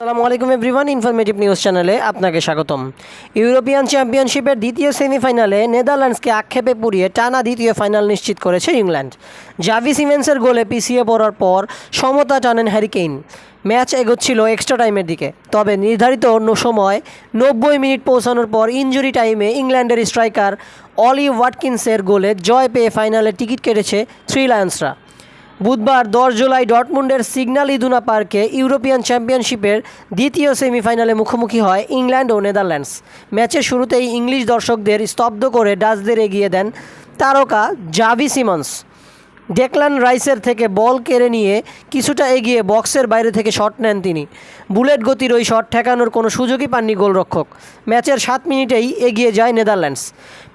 আসসালামু আলাইকুম everyone informative news চ্যানেলে আপনাকে স্বাগতম। ইউরোপিয়ান চ্যাম্পিয়নশিপের দ্বিতীয় সেমিফাইনালে নেদারল্যান্ডসকে আক্ষেপে পুড়িয়ে টানা দ্বিতীয় ফাইনাল নিশ্চিত করেছে ইংল্যান্ড। জাভি সিমেন্সের গোলে পিছিয়ে পড়ার পর সমতা টানেন হ্যারিকেইন ম্যাচ এগোচ্ছিল এক্সট্রা টাইমের দিকে। তবে নির্ধারিত ন- সময় নব্বই মিনিট পৌঁছানোর পর ইনজুরি টাইমে ইংল্যান্ডের স্ট্রাইকার অলি ওয়াটকিন্সের গোলে জয় পেয়ে ফাইনালে টিকিট কেটেছে থ্রি লায়ন্সরা বুধবার দশ জুলাই ডটমুন্ডের সিগনাল ইদুনা পার্কে ইউরোপিয়ান চ্যাম্পিয়নশিপের দ্বিতীয় সেমিফাইনালে মুখোমুখি হয় ইংল্যান্ড ও নেদারল্যান্ডস। ম্যাচের শুরুতেই ইংলিশ দর্শকদের স্তব্ধ করে ডাচদের এগিয়ে দেন তারকা জাভি সিমন্স। ডেকলান রাইসের থেকে বল কেড়ে নিয়ে কিছুটা এগিয়ে বক্সের বাইরে থেকে শট নেন তিনি। বুলেট গতির ওই শট ঠেকানোর কোনো সুযোগই পাননি গোলরক্ষক। ম্যাচের সাত মিনিটেই এগিয়ে যায় নেদারল্যান্ডস।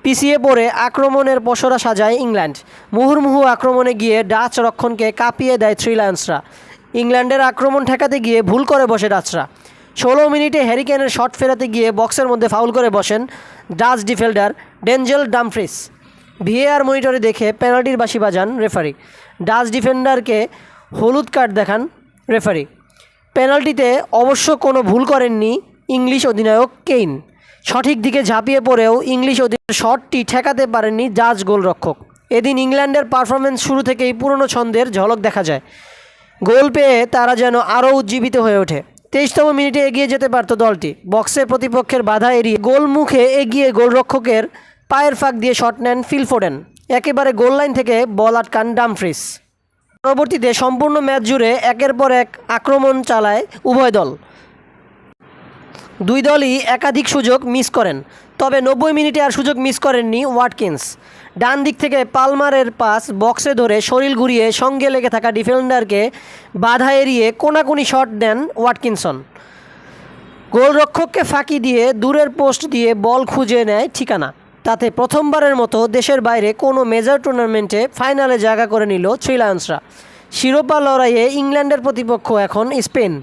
পিছিয়ে পড়ে আক্রমণের পসরা সাজায় ইংল্যান্ড। মুহুর্মুহু আক্রমণে গিয়ে ডাচ রক্ষণকে কাঁপিয়ে দেয় থ্রি লায়ন্সরা ইংল্যান্ডের আক্রমণ ঠেকাতে গিয়ে ভুল করে বসে ডাচরা। ষোলো মিনিটে হ্যারিকেনের শট ফেরাতে গিয়ে বক্সের মধ্যে ফাউল করে বসেন Dutch defender Denzel Dumfries. VAR মনিটরে দেখে পেনাল্টির বাসি বাজান রেফারি। ডাচ ডিফেন্ডারকে হলুদ কার্ড দেখান রেফারি। পেনাল্টিতে অবশ্য কোনো ভুল করেননি ইংলিশ অধিনায়ক কেইন। সঠিক দিকে ঝাঁপিয়ে পড়েও ইংলিশ অধিনায়ক শটটি ঠেকাতে পারেননি জাজ গোলরক্ষক। এদিন ইংল্যান্ডের পারফরমেন্স শুরু থেকেই পুরনো ছন্দের ঝলক দেখা যায়। গোল পেয়ে তারা যেন আরও উজ্জীবিত হয়ে ওঠে। তেইশতম মিনিটে এগিয়ে যেতে পারত দলটি। বক্সে প্রতিপক্ষের বাধা এড়িয়ে গোল মুখে এগিয়ে গোলরক্ষকের পায়ের ফাঁক দিয়ে শট নেন ফিলফোডেন একেবারে গোল লাইন থেকে বল আটকান ডামফ্রিস। পরবর্তীতে সম্পূর্ণ ম্যাচ জুড়ে একের পর এক আক্রমণ চালায় উভয় দল। দুই দলই একাধিক সুযোগ মিস করেন, তবে নব্বই মিনিটে আর সুযোগ মিস করেননি ওয়াটকিন্স। ডান দিক থেকে পালমারের পাস বক্সে ধরে শরীর ঘুরিয়ে সঙ্গে লেগে থাকা ডিফেন্ডারকে বাধা এড়িয়ে কোনাকুনি শট দেন ওয়াটকিনসন। গোলরক্ষককে ফাঁকি দিয়ে দূরের পোস্ট দিয়ে বল খুঁজে নেয় ঠিকানা। তাতে প্রথমবারের মতো দেশের বাইরে কোনো মেজর টুর্নামেন্টে ফাইনালে জায়গা করে নিল থ্রি লায়ন্সরা। শিরোপা লড়াইয়ে ইংল্যান্ডের প্রতিপক্ষ এখন স্পেন।